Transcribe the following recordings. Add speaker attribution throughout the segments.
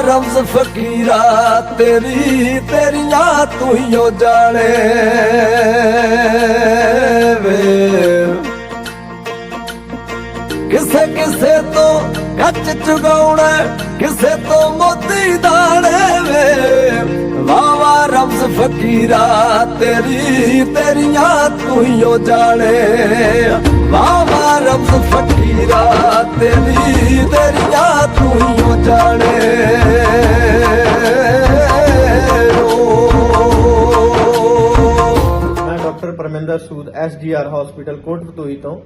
Speaker 1: ਰਮਜ਼ ਫਕੀਰਾ ਤੇਰੀ, ਤੇਰੀਆਂ ਤੂੰ ਹੀ ਜਾਣੇ। ਵੇ। ਕਿਸੇ ਕਿਸੇ ਤੋਂ ਕੱਚ ਚੁਗਾਉਣਾ, ਕਿਸੇ ਤੋਂ ਮੋਤੀ ਦਾਣੇ। ਵੇ। ਵਾਵਾ ਰਮਜ਼ ਫਕੀਰਾ ਤੇਰੀ, ਤੇਰੀਆਂ ਤੂੰ ਹੀ ਓ ਜਾਣੇ। ਵਾਵਾ ਰਮਜ਼ ਫਕੀਰਾ ਤੇਰੀ, ਤੇਰੀਆਂ
Speaker 2: doctor Parminder Sood SDR hospital ਕੋਟਪਤੂਈ ਤੋਂ।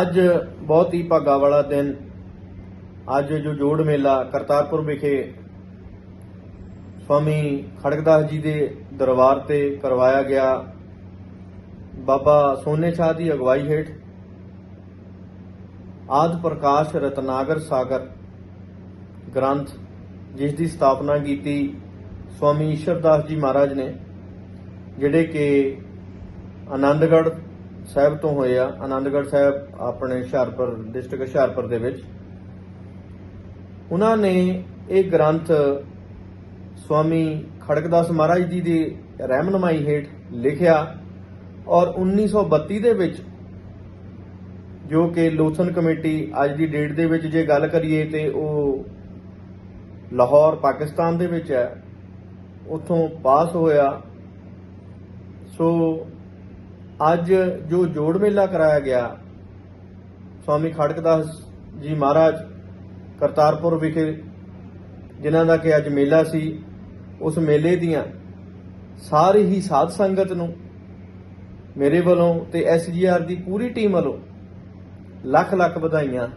Speaker 2: ਅੱਜ ਬਹੁਤ ਹੀ ਭਾਗਾ ਵਾਲਾ ਦਿਨ। ਅੱਜ ਜੋ ਜੋੜ ਮੇਲਾ ਕਰਤਾਰਪੁਰ ਵਿਖੇ ਸਵਾਮੀ ਖੜਕਦਾਸ ਜੀ ਦੇ ਦਰਬਾਰ ਤੇ ਕਰਵਾਇਆ ਗਿਆ। ਬਾਬਾ ਸੋਨੇ ਸ਼ਾਹ ਦੀ ਅਗਵਾਈ ਹੇਠ ਆਦ ਪ੍ਰਕਾਸ਼ ਰਤਨਾਗਰ ਸਾਗਰ ਗ੍ਰੰਥ, ਜਿਸ ਦੀ ਸਥਾਪਨਾ ਕੀਤੀ ਸਵਾਮੀ ਈਸ਼ਰਦਾਸ ਜੀ ਮਹਾਰਾਜ ਨੇ, ਜਿਹੜੇ ਕਿ ਆਨੰਦਗੜ੍ਹ ਸਾਹਿਬ ਤੋਂ ਹੋਏ ਆ। ਆਨੰਦਗੜ੍ਹ ਸਾਹਿਬ ਆਪਣੇ ਹੁਸ਼ਿਆਰਪੁਰ, ਡਿਸਟ੍ਰਿਕਟ ਹੁਸ਼ਿਆਰਪੁਰ ਦੇ ਵਿੱਚ। ਉਹਨਾਂ ਨੇ ਇਹ ਗ੍ਰੰਥ ਸਵਾਮੀ ਖੜਕਦਾਸ ਮਹਾਰਾਜ ਜੀ ਦੀ ਰਹਿਨਮਾਈ ਹੇਠ ਲਿਖਿਆ ਔਰ 1932 ਦੇ ਵਿੱਚ ਜੋ ਕਿ ਲੋਥਨ ਕਮੇਟੀ ਅੱਜ ਦੀ ਡੇਟ ਦੇ ਵਿੱਚ ਜੇ ਗੱਲ ਕਰੀਏ ਤੇ ਉਹ ਲਾਹੌਰ, ਪਾਕਿਸਤਾਨ ਦੇ ਵਿੱਚ ਹੈ। ਉੱਥੋਂ ਪਾਸ ਹੋਇਆ। ਸੋ ਅੱਜ ਜੋ ਜੋੜ ਮੇਲਾ ਕਰਾਇਆ ਗਿਆ, ਸਵਾਮੀ ਖੜਕਦਾਸ ਜੀ ਮਹਾਰਾਜ ਕਰਤਾਰਪੁਰ ਵਿਖੇ, ਜਿਨ੍ਹਾਂ ਦਾ ਕਿ ਅੱਜ ਮੇਲਾ ਸੀ, ਉਸ ਮੇਲੇ ਦੀਆਂ ਸਾਰੀ ਹੀ ਸਾਧ ਸੰਗਤ ਨੂੰ ਮੇਰੇ ਵੱਲੋਂ ਤੇ ਐਸਜੀਆਰ ਦੀ ਪੂਰੀ ਟੀਮ ਵੱਲੋਂ ਲੱਖ ਲੱਖ ਵਧਾਈਆਂ